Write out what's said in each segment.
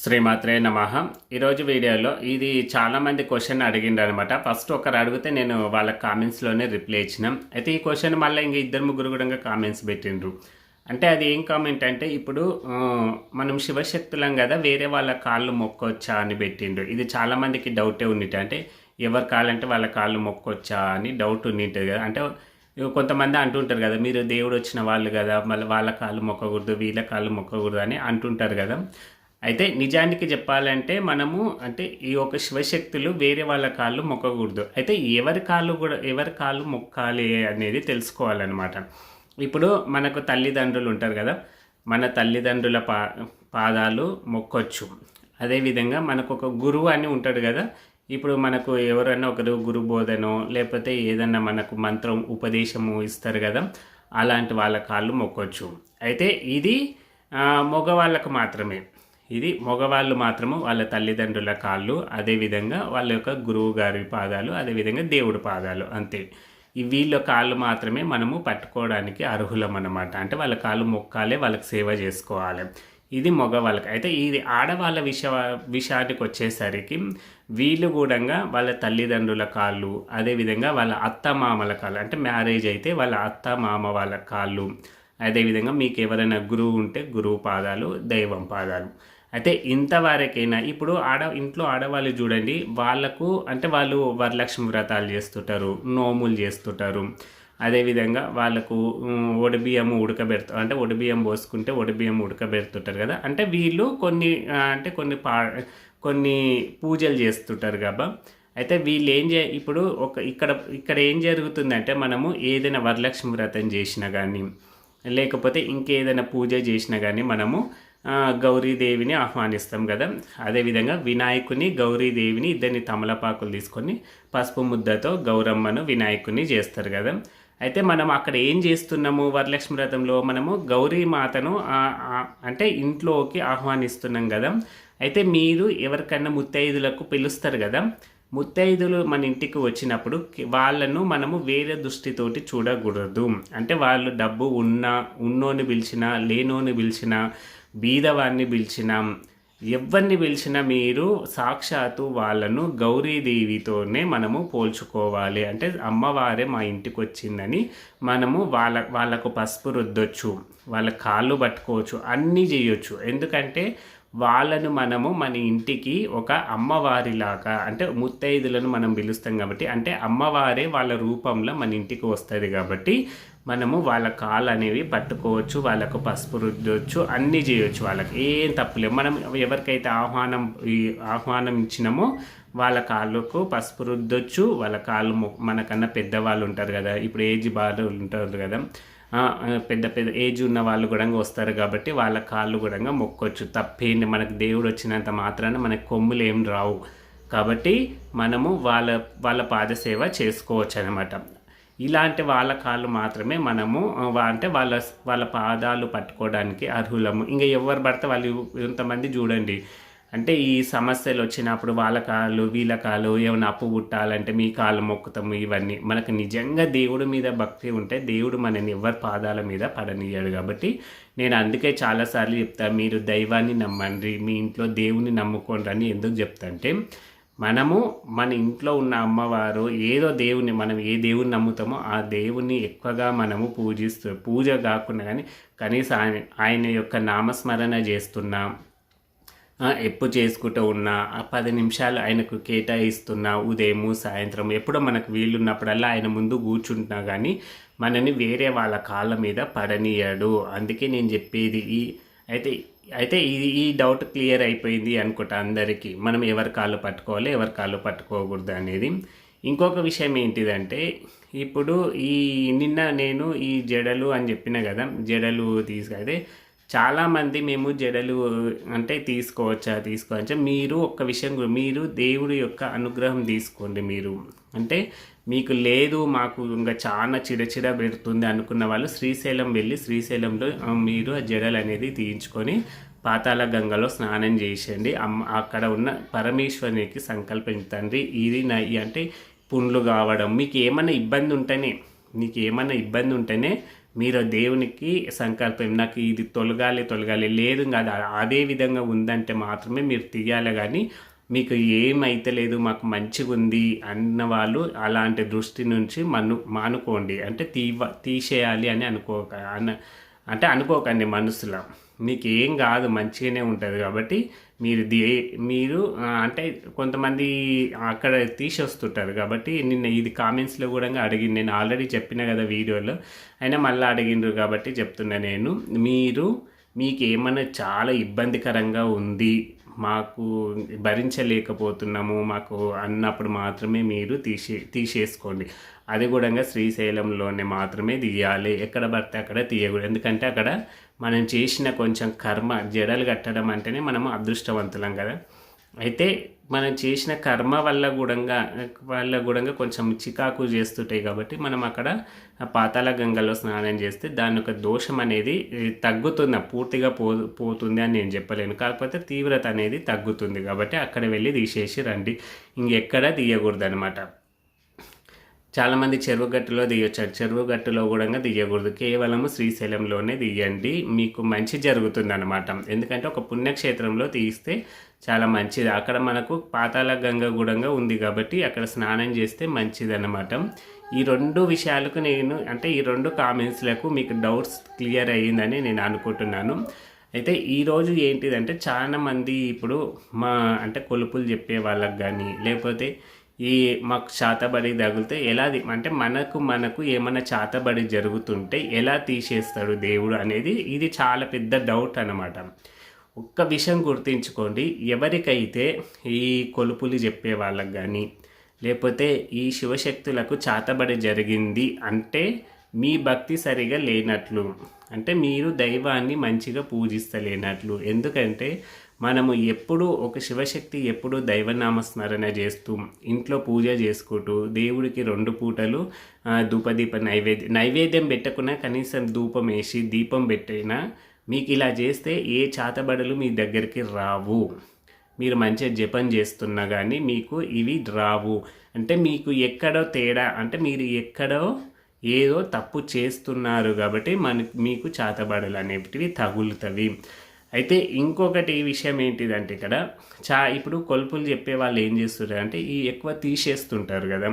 శ్రీమాత్రే నమ. ఈరోజు వీడియోలో ఇది చాలామంది క్వశ్చన్ అడిగిండ్రు అనమాట ఫస్ట్ ఒకరు అడిగితే నేను వాళ్ళ కామెంట్స్లోనే రిప్లై ఇచ్చినాం. అయితే ఈ క్వశ్చన్ మళ్ళీ ఇంక ఇద్దరు ముగ్గురు కూడా కామెంట్స్ పెట్టిండ్రు. అంటే అది ఏం కామెంట్ అంటే ఇప్పుడు మనం శివశక్తులం కదా వేరే వాళ్ళ కాళ్ళు మొక్కొచ్చా అని పెట్టిండ్రు. ఇది చాలామందికి డౌటే ఉన్నిట అంటే ఎవరి కాళ్ళంటే వాళ్ళ కాళ్ళు మొక్కొచ్చా అని డౌట్ ఉన్నింటుంది కదా. అంటే కొంతమంది అంటుంటారు కదా మీరు దేవుడు వచ్చిన వాళ్ళు కదా మళ్ళీ వాళ్ళ కాళ్ళు మొక్కకూడదు వీళ్ళ కాళ్ళు మొక్కకూడదు అని అంటుంటారు కదా. అయితే నిజానికి చెప్పాలంటే మనము అంటే ఈ యొక్క శివశక్తులు వేరే వాళ్ళ కాళ్ళు మొక్కకూడదు. అయితే ఎవరి కాళ్ళు కూడా ఎవరి కాళ్ళు మొక్కాలి అనేది తెలుసుకోవాలన్నమాట. ఇప్పుడు మనకు తల్లిదండ్రులు ఉంటారు కదా మన తల్లిదండ్రుల పా పాదాలు మొక్కొచ్చు. అదేవిధంగా మనకు ఒక గురువు అని ఉంటాడు కదా ఇప్పుడు మనకు ఎవరైనా ఒకరు గురు బోధనో లేకపోతే ఏదన్నా మనకు మంత్రం ఉపదేశము ఇస్తారు కదా అలాంటి వాళ్ళ కాళ్ళు మొక్కొచ్చు. అయితే ఇది మగవాళ్ళకు మాత్రమే. ఇది మగవాళ్ళు మాత్రము వాళ్ళ తల్లిదండ్రుల కాళ్ళు అదేవిధంగా వాళ్ళ యొక్క గురువు గారి పాదాలు అదేవిధంగా దేవుడి పాదాలు అంతే. ఈ వీళ్ళ కాళ్ళు మాత్రమే మనము పట్టుకోవడానికి అర్హులం అన్నమాట. అంటే వాళ్ళ కాళ్ళు మొక్కాలే వాళ్ళకి సేవ చేసుకోవాలి. ఇది మగవాళ్ళకి. అయితే ఇది ఆడవాళ్ళ విష విషయానికి వచ్చేసరికి వీళ్ళు కూడా వాళ్ళ తల్లిదండ్రుల కాళ్ళు అదేవిధంగా వాళ్ళ అత్త మామల కాళ్ళు అంటే మ్యారేజ్ అయితే వాళ్ళ అత్త మామ వాళ్ళ కాళ్ళు అదేవిధంగా మీకు ఎవరైనా గురువు ఉంటే గురువు పాదాలు దైవం పాదాలు. అయితే ఇంతవరకైనా ఇప్పుడు ఆడ ఇంట్లో ఆడవాళ్ళు చూడండి వాళ్ళకు అంటే వాళ్ళు వరలక్ష్మి వ్రతాలు చేస్తుంటారు నోములు చేస్తుంటారు. అదేవిధంగా వాళ్ళకు ఒడిబియ్యం ఉడకబెడతారు అంటే ఒడిబియ్యం పోసుకుంటే ఒడిబియ్యం ఉడకబెడుతుంటారు కదా. అంటే వీళ్ళు కొన్ని అంటే కొన్ని పా కొన్ని పూజలు చేస్తుంటారు కాబా అయితే వీళ్ళు ఏం చే ఇప్పుడు ఒక ఇక్కడ ఇక్కడ ఏం జరుగుతుందంటే మనము ఏదైనా వరలక్ష్మి వ్రతం చేసినా కానీ లేకపోతే ఇంకేదైనా పూజ చేసినా కానీ మనము గౌరీదేవిని ఆహ్వానిస్తాం కదా. అదేవిధంగా వినాయకుని గౌరీదేవిని ఇద్దరిని తమలపాకులు తీసుకొని పసుపు ముద్దతో గౌరమ్మను వినాయకుని చేస్తారు కదా. అయితే మనం అక్కడ ఏం చేస్తున్నాము? వరలక్ష్మి వ్రతంలో మనము గౌరీ మాతను అంటే ఇంట్లోకి ఆహ్వానిస్తున్నాం కదా. అయితే మీరు ఎవరికన్నా ముత్తైదులకు పిలుస్తారు కదా. ముత్తైదులు మన ఇంటికి వచ్చినప్పుడు వాళ్ళను మనము వేరే దృష్టితోటి చూడకూడదు. అంటే వాళ్ళు డబ్బు ఉన్నా ఉన్నోని పిలిచినా లేనోని పిలిచినా బీదవాన్ని పిలిచినా. ఎవరిని పిలిచినా మీరు సాక్షాత్తు వాళ్ళను గౌరీదేవితోనే మనము పోల్చుకోవాలి. అంటే అమ్మవారే మా ఇంటికి వచ్చిందని మనము వాళ్ళ వాళ్ళకు పసుపు రుద్దొచ్చు వాళ్ళ కాళ్ళు పట్టుకోవచ్చు అన్నీ చేయొచ్చు. ఎందుకంటే వాళ్ళను మనము మన ఇంటికి ఒక అమ్మవారిలాగా అంటే ముత్తైదులను మనం పిలుస్తాం కాబట్టి అంటే అమ్మవారే వాళ్ళ రూపంలో మన ఇంటికి వస్తుంది కాబట్టి మనము వాళ్ళ కాళ్ళు అనేవి పట్టుకోవచ్చు వాళ్ళకు పసుపు రుద్దొచ్చు అన్నీ చేయొచ్చు వాళ్ళకి. ఏం తప్పులేదు మనం ఎవరికైతే ఆహ్వానం ఈ ఆహ్వానం ఇచ్చినామో వాళ్ళ కాళ్ళకు పసుపు రుద్దొచ్చు వాళ్ళ కాళ్ళు మనకన్నా పెద్దవాళ్ళు ఉంటారు కదా ఇప్పుడు ఏజ్ బాగా ఉంటారు కదా పెద్ద పెద్ద ఏజ్ ఉన్న వాళ్ళు కూడా వస్తారు కాబట్టి వాళ్ళ కాళ్ళు కూడా మొక్కొచ్చు. తప్పేంటి మనకు దేవుడు వచ్చినంత మాత్రాన మనకు కొమ్ములు ఏం రావు. కాబట్టి మనము వాళ్ళ వాళ్ళ పాదసేవ చేసుకోవచ్చు అనమాట ఇలాంటి వాళ్ళ కాళ్ళు మాత్రమే మనము వా- అంటే వాళ్ళ వాళ్ళ పాదాలు పట్టుకోవడానికి అర్హులము. ఇంకా ఎవరు పడితే వాళ్ళు కొంతమంది చూడండి అంటే ఈ సమస్యలు వచ్చినప్పుడు వాళ్ళ కాళ్ళు వీళ్ళ కాళ్ళు ఏమైనా అప్పు పుట్టాలంటే మీ కాళ్ళు మొక్కుతాము ఇవన్నీ. మనకు నిజంగా దేవుడి మీద భక్తి ఉంటే దేవుడు మనని ఎవరి పాదాల మీద పడనీయాడు కాబట్టి నేను అందుకే చాలాసార్లు చెప్తా మీరు దైవాన్ని నమ్మండి మీ ఇంట్లో దేవుని నమ్ముకోండి అని ఎందుకు చెప్తాంటే మనము మన ఇంట్లో ఉన్న అమ్మవారు ఏదో దేవుని మనం ఏ దేవుని నమ్ముతామో ఆ దేవుని ఎక్కువగా మనము పూజిస్తూ పూజ కాకుండా కానీ కనీసం ఆయన ఆయన యొక్క నామస్మరణ చేస్తున్నాం ఎప్పు చేసుకుంటూ ఉన్నా ఆ పది నిమిషాలు ఆయనకు కేటాయిస్తున్నా ఉదయము సాయంత్రం ఎప్పుడో మనకు వీలున్నప్పుడల్లా ఆయన ముందు కూర్చుంటున్నా కానీ మనని వేరే వాళ్ళ కాళ్ళ మీద పడనీయాడు. అందుకే నేను చెప్పేది ఈ అయితే అయితే ఇది ఈ డౌట్ క్లియర్ అయిపోయింది అనుకుంటా అందరికీ. మనం ఎవరి కాళ్ళు పట్టుకోవాలి ఎవరి కాళ్ళు పట్టుకోకూడదు అనేది. ఇంకొక విషయం ఏంటిదంటే ఇప్పుడు ఈ నిన్న నేను ఈ జడలు అని చెప్పిన కదా జడలు తీసుకైతే చాలామంది మేము జడలు అంటే తీసుకోవచ్చా తీసుకోవచ్చా మీరు ఒక్క విషయం మీరు దేవుడి యొక్క అనుగ్రహం తీసుకోండి మీరు. అంటే మీకు లేదు మాకు ఇంకా చాలా చిడచిడ పెడుతుంది అనుకున్న వాళ్ళు శ్రీశైలం వెళ్ళి శ్రీశైలంలో మీరు ఆ జడలు అనేది తీయించుకొని పాతాళ గంగలో స్నానం చేసేయండి. అమ్మ అక్కడ ఉన్న పరమేశ్వరునికి సంకల్పించండి ఇది నా అంటే పుండ్లు కావడం మీకు ఏమైనా ఇబ్బంది ఉంటేనే మీకు ఏమైనా ఇబ్బంది ఉంటేనే మీరు దేవునికి సంకల్పం నాకు ఇది తొలగాలి తొలగాలి లేదు కాదు అదే విధంగా ఉందంటే మాత్రమే మీరు తీయాలి. కానీ మీకు ఏమైతే లేదు మాకు మంచిగా ఉంది అన్న వాళ్ళు అలాంటి దృష్టి నుంచి మను మానుకోండి. అంటే తీవ తీసేయాలి అని అనుకోక అన అంటే అనుకోకండి మనసులో. మీకు ఏం కాదు మంచిగానే ఉంటుంది కాబట్టి మీరు దే మీరు అంటే కొంతమంది అక్కడ తీసేస్తుంటారు కాబట్టి నిన్న ఇది కామెంట్స్లో కూడా అడిగింది నేను ఆల్రెడీ చెప్పిన కదా వీడియోలో అయినా మళ్ళీ అడిగిండ్రు కాబట్టి చెప్తున్నా నేను. మీరు మీకు ఏమైనా చాలా ఇబ్బందికరంగా ఉంది మాకు భరించలేకపోతున్నాము మాకు అన్నప్పుడు మాత్రమే మీరు తీసే తీసేసుకోండి. అది కూడా శ్రీశైలంలోనే మాత్రమే తీయాలి. ఎక్కడ పడితే అక్కడ తీయకూడదు. ఎందుకంటే అక్కడ మనం చేసిన కొంచెం కర్మ జడలు కట్టడం అంటేనే మనము అదృష్టవంతులం కదా. అయితే మనం చేసిన కర్మ వల్ల కూడా వల్ల కూడా కొంచెం చికాకు చేస్తుంటాయి కాబట్టి మనం అక్కడ పాతాల గంగలో స్నానం చేస్తే దాని యొక్క దోషం అనేది తగ్గుతుంది పూర్తిగా పో పోతుంది అని నేను చెప్పలేను. కాకపోతే తీవ్రత అనేది తగ్గుతుంది కాబట్టి అక్కడ వెళ్ళి తీసేసి రండి. ఇంకెక్కడ తీయకూడదు అనమాట చాలామంది చెరువు గట్టులో దిగొచ్చారు. చెరువు గట్టులో కూడా దిగకూడదు. కేవలము శ్రీశైలంలోనే దిగండి. మీకు మంచి జరుగుతుంది అనమాట ఎందుకంటే ఒక పుణ్యక్షేత్రంలో తీస్తే చాలా మంచిది. అక్కడ మనకు పాతాల గంగ కూడా ఉంది కాబట్టి అక్కడ స్నానం చేస్తే మంచిది అనమాట ఈ రెండు విషయాలకు నేను అంటే ఈ రెండు కామెంట్స్లకు మీకు డౌట్స్ క్లియర్ అయ్యిందని నేను అనుకుంటున్నాను. అయితే ఈరోజు ఏంటిదంటే చాలామంది ఇప్పుడు మా అంటే కొలుపులు చెప్పే వాళ్ళకి కానీ లేకపోతే ఈ మాకు చాతబడి తగిలితే ఎలా అంటే మనకు మనకు ఏమైనా చాతబడి జరుగుతుంటే ఎలా తీసేస్తాడు దేవుడు అనేది ఇది చాలా పెద్ద డౌట్ అనమాట ఒక్క విషయం గుర్తుంచుకోండి. ఎవరికైతే ఈ కొలుపులు చెప్పే వాళ్ళకి కానీ లేకపోతే ఈ శివశక్తులకు చాతబడి జరిగింది అంటే మీ భక్తి సరిగా లేనట్లు అంటే మీరు దైవాన్ని మంచిగా పూజిస్తలేనట్లు. ఎందుకంటే మనము ఎప్పుడు ఒక శివశక్తి ఎప్పుడు దైవనామస్మరణ చేస్తూ ఇంట్లో పూజ చేసుకుంటూ దేవుడికి రెండు పూటలు ధూపదీప నైవేద్యం నైవేద్యం పెట్టకున్నా కనీసం ధూపం వేసి దీపం పెట్టైనా మీకు ఇలా చేస్తే ఏ చాతబడలు మీ దగ్గరికి రావు. మీరు మంచిగా జపం చేస్తున్నా కానీ మీకు ఇవి రావు. అంటే మీకు ఎక్కడో తేడా అంటే మీరు ఎక్కడో ఏదో తప్పు చేస్తున్నారు కాబట్టి మన మీకు చాతబడలు అనేటివి తగులుతవి. అయితే ఇంకొకటి విషయం ఏంటిదంటే ఇక్కడ చా ఇప్పుడు కొలుపులు చెప్పే వాళ్ళు ఏం చేస్తుంటారు అంటే ఈ ఎక్కువ తీసేస్తుంటారు కదా.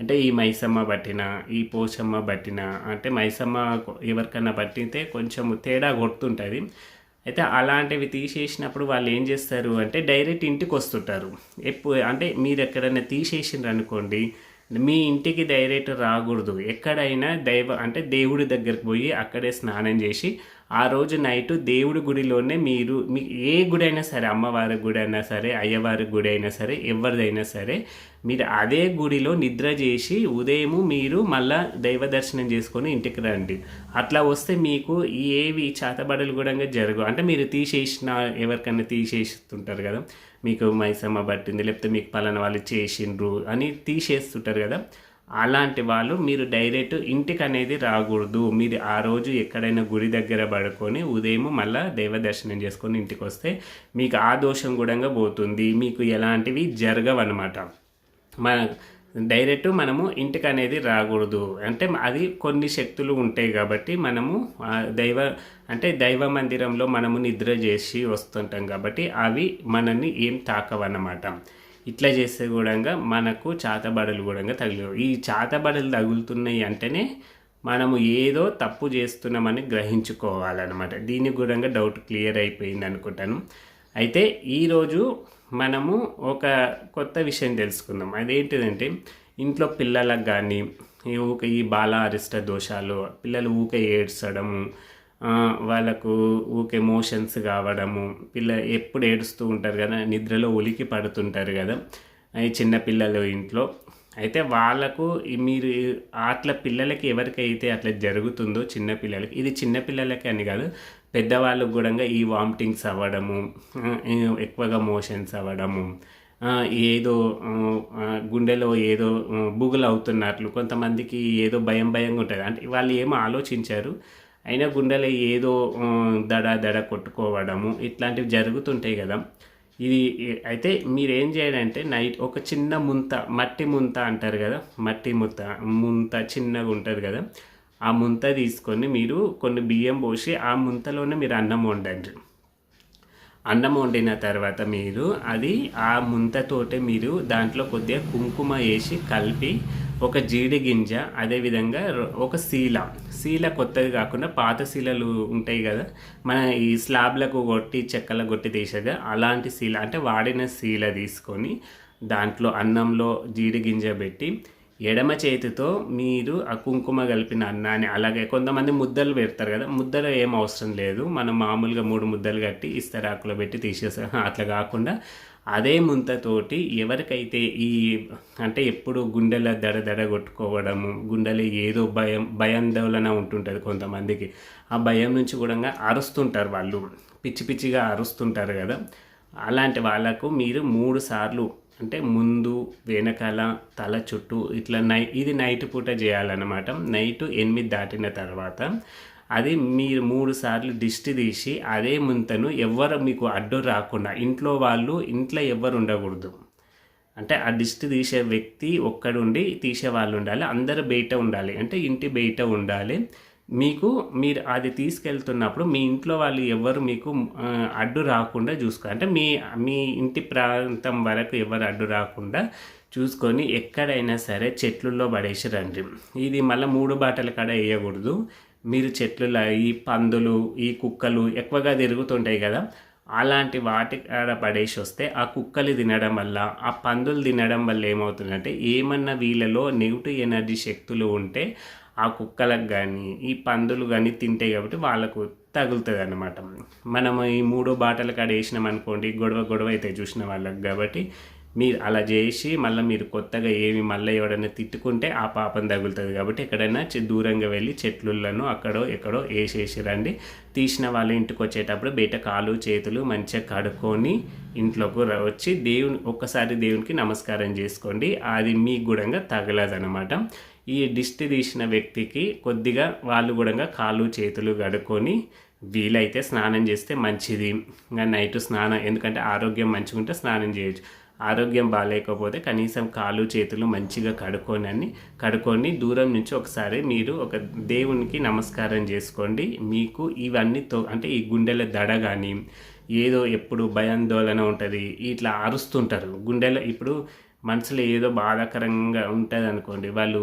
అంటే ఈ మైసమ్మ పట్టిన ఈ పోషమ్మ పట్టిన అంటే మైసమ్మ ఎవరికన్నా పట్టితే కొంచెం తేడా కొడుతుంటుంది. అయితే అలాంటివి తీసేసినప్పుడు వాళ్ళు ఏం చేస్తారు అంటే డైరెక్ట్ ఇంటికి వస్తుంటారు. ఎప్పుడు అంటే మీరు ఎక్కడైనా తీసేసిండ్రు అనుకోండి మీ ఇంటికి డైరెక్ట్ రాకూడదు. ఎక్కడైనా దైవ అంటే దేవుడి దగ్గరికి పోయి అక్కడే స్నానం చేసి ఆ రోజు నైట్ దేవుడి గుడిలోనే మీరు మీ ఏ గుడి అయినా సరే అమ్మవారి గుడి అయినా సరే అయ్యవారి గుడి అయినా సరే ఎవరిదైనా సరే మీరు అదే గుడిలో నిద్ర చేసి ఉదయము మీరు మళ్ళా దైవ దర్శనం చేసుకొని ఇంటికి రండి. అట్లా వస్తే మీకు ఏవి చేతబడలు కూడా జరగవు. అంటే మీరు తీసేసిన ఎవరికైనా తీసేస్తుంటారు కదా మీకు మైసమ్మ పట్టింది లేకపోతే మీకు పలానా వాళ్ళు చేసిండ్రు అని తీసేస్తుంటారు కదా అలాంటి వాళ్ళు మీరు డైరెక్ట్ ఇంటికి అనేది రాకూడదు. మీరు ఆ రోజు ఎక్కడైనా గుడి దగ్గర పడుకొని ఉదయం మళ్ళీ దైవ దర్శనం చేసుకొని ఇంటికి వస్తే మీకు ఆ దోషం కూడా పోతుంది. మీకు ఎలాంటివి జరగవన్నమాట. మన డైరెక్ట్ మనము ఇంటికి అనేది రాకూడదు. అంటే అది కొన్ని శక్తులు ఉంటాయి కాబట్టి మనము దైవ అంటే దైవ మందిరంలో మనము నిద్ర చేసి వస్తుంటాం కాబట్టి అవి మనల్ని ఏం తాకవన్నమాట. ఇట్లా చేస్తే కూడా మనకు చాతబడలు కూడా తగిలేవు ఈ చాతబడలు తగులుతున్నాయి అంటేనే మనము ఏదో తప్పు చేస్తున్నామని గ్రహించుకోవాలన్నమాట. దీనికి కూడా డౌట్ క్లియర్ అయిపోయింది అనుకుంటాను. అయితే ఈరోజు మనము ఒక కొత్త విషయం తెలుసుకుందాం. అదేంటిదంటే ఇంట్లో పిల్లలకు కానీ ఊక ఈ బాల అరిష్ట దోషాలు పిల్లలు ఊక ఏడ్చడము వాళ్ళకు ఊకే మోషన్స్ కావడము పిల్ల ఎప్పుడు ఏడుస్తూ ఉంటారు కదా నిద్రలో ఉలికి పడుతుంటారు కదా అవి చిన్నపిల్లలు ఇంట్లో. అయితే వాళ్ళకు మీరు అట్లా పిల్లలకి ఎవరికైతే అట్లా జరుగుతుందో చిన్నపిల్లలకి ఇది చిన్నపిల్లలకి అని కాదు పెద్దవాళ్ళకు కూడా ఈ వామిటింగ్స్ అవ్వడము ఎక్కువగా మోషన్స్ అవ్వడము ఏదో గుండెలో ఏదో బుగులు అవుతున్నట్లు కొంతమందికి ఏదో భయం భయంగా ఉంటుంది. అంటే వాళ్ళు ఏమో ఆలోచించారు? అయినా గుండెలో ఏదో దడ దడ కొట్టుకోవడము ఇట్లాంటివి జరుగుతుంటాయి కదా. ఇది అయితే మీరు ఏం చేయాలంటే నైట్ ఒక చిన్న ముంత మట్టి ముంత అంటారు కదా మట్టి ముంత ముంత చిన్నగా ఉంటుంది కదా ఆ ముంత తీసుకొని మీరు కొన్ని బియ్యం పోసి ఆ ముంతలోనే మీరు అన్నం వండండి. అన్నం వండిన తర్వాత మీరు అది ఆ ముంతతోటే మీరు దాంట్లో కొద్దిగా కుంకుమ వేసి కలిపి ఒక జీడి గింజ అదేవిధంగా ఒక శీల శీల కొత్తది కాకుండా పాత శీలలు ఉంటాయి కదా మన ఈ స్లాబ్లకు కొట్టి చెక్కల కొట్టి తీసేది అలాంటి శీల అంటే వాడిన శీల తీసుకొని దాంట్లో అన్నంలో జీడి గింజ పెట్టి ఎడమ చేతితో మీరు ఆ కుంకుమ కలిపిన అన్నాన్ని అలాగే కొంతమంది ముద్దలు పెడతారు కదా ముద్దలు ఏం అవసరం లేదు. మనం మామూలుగా మూడు ముద్దలు కట్టి ఇస్తరాకులో పెట్టి తీసేస్తాం అట్లా కాకుండా అదే ముంతతోటి ఎవరికైతే ఈ అంటే ఎప్పుడు గుండెల దడ దడ కొట్టుకోవడము గుండెలు ఏదో భయం భయాందోళన ఉంటుంటుంది కొంతమందికి. ఆ భయం నుంచి కూడా అరుస్తుంటారు వాళ్ళు. పిచ్చి పిచ్చిగా అరుస్తుంటారు కదా. అలాంటి వాళ్ళకు మీరు మూడు సార్లు అంటే ముందు వెనకాల తల చుట్టూ ఇట్లా నై ఇది నైట్ పూట చేయాలన్నమాట. నైట్ ఎనిమిది దాటిన తర్వాత అది మీరు మూడు సార్లు దిష్టి తీసి అదే ముంతను ఎవ్వరు మీకు అడ్డు రాకుండా ఇంట్లో వాళ్ళు ఇంట్లో ఎవ్వరు ఉండకూడదు. అంటే ఆ దిష్టి తీసే వ్యక్తి ఒక్కడుండి తీసే వాళ్ళు ఉండాలి అందరు బయట ఉండాలి. అంటే ఇంటి బయట ఉండాలి. మీకు మీరు అది తీసుకెళ్తున్నప్పుడు మీ ఇంట్లో వాళ్ళు ఎవరు మీకు అడ్డు రాకుండా చూసుకో అంటే మీ మీ ఇంటి ప్రాంతం వరకు ఎవరు అడ్డు రాకుండా చూసుకొని ఎక్కడైనా సరే చెట్లుల్లో పడేసి రండి. ఇది మళ్ళీ మూడు బాటల కాడ వేయకూడదు. మీరు చెట్లలో ఈ పందులు ఈ కుక్కలు ఎక్కువగా తిరుగుతుంటాయి కదా అలాంటి వాటి కాడ పడేసి వస్తే ఆ కుక్కలు తినడం వల్ల ఆ పందులు తినడం వల్ల ఏమవుతుందంటే ఏమన్నా వీళ్ళలో నెగిటివ్ ఎనర్జీ శక్తులు ఉంటే ఆ కుక్కలకు కానీ ఈ పందులు కానీ తింటాయి కాబట్టి వాళ్ళకు తగులుతుంది అనమాట మనం ఈ మూడో బాటలు కాడ వేసినాం అనుకోండి గొడవ గొడవ అయితే చూసిన వాళ్ళకి కాబట్టి మీరు అలా చేసి మళ్ళీ మీరు కొత్తగా ఏమి మళ్ళీ ఎవడైనా తిట్టుకుంటే ఆ పాపం తగులుతుంది. కాబట్టి ఎక్కడైనా దూరంగా వెళ్ళి చెట్లులను అక్కడో ఎక్కడో వేసేసి రండి. తీసిన వాళ్ళ ఇంటికి వచ్చేటప్పుడు బయట కాలు చేతులు మంచిగా కడుక్కొని ఇంట్లోకి వచ్చి దేవుని ఒక్కసారి దేవునికి నమస్కారం చేసుకోండి. అది మీకు కూడా తగలదనమాట ఈ దిష్టి తీసిన వ్యక్తికి కొద్దిగా వాళ్ళు కూడా కాళ్ళు చేతులు కడుక్కొని వీలైతే స్నానం చేస్తే మంచిది. ఇంకా నైట్ స్నానం ఎందుకంటే ఆరోగ్యం మంచిగా ఉంటే స్నానం చేయొచ్చు. ఆరోగ్యం బాగాలేకపోతే కనీసం కాళ్ళు చేతులు మంచిగా కడుక్కొని కడుక్కొని దూరం నుంచి ఒకసారి మీరు ఒక దేవునికి నమస్కారం చేసుకోండి. మీకు ఇవన్నీ తో అంటే ఈ గుండెల దడ కానీ ఏదో ఎప్పుడు భయాందోళన ఉంటుంది ఇట్లా అరుస్తుంటారు. గుండెలో ఇప్పుడు మనసులో ఏదో బాధాకరంగా ఉంటుంది అనుకోండి వాళ్ళు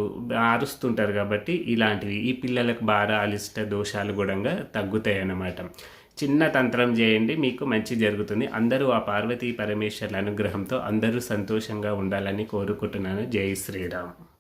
అరుస్తుంటారు కాబట్టి ఇలాంటివి. ఈ పిల్లలకు బాగా అలిష్ట దోషాలు కూడా తగ్గుతాయి అన్నమాట చిన్న తంత్రం చేయండి మీకు మంచి జరుగుతుంది. అందరూ ఆ పార్వతీ పరమేశ్వర్ల అనుగ్రహంతో అందరూ సంతోషంగా ఉండాలని కోరుకుంటున్నాను. జై శ్రీరామ్.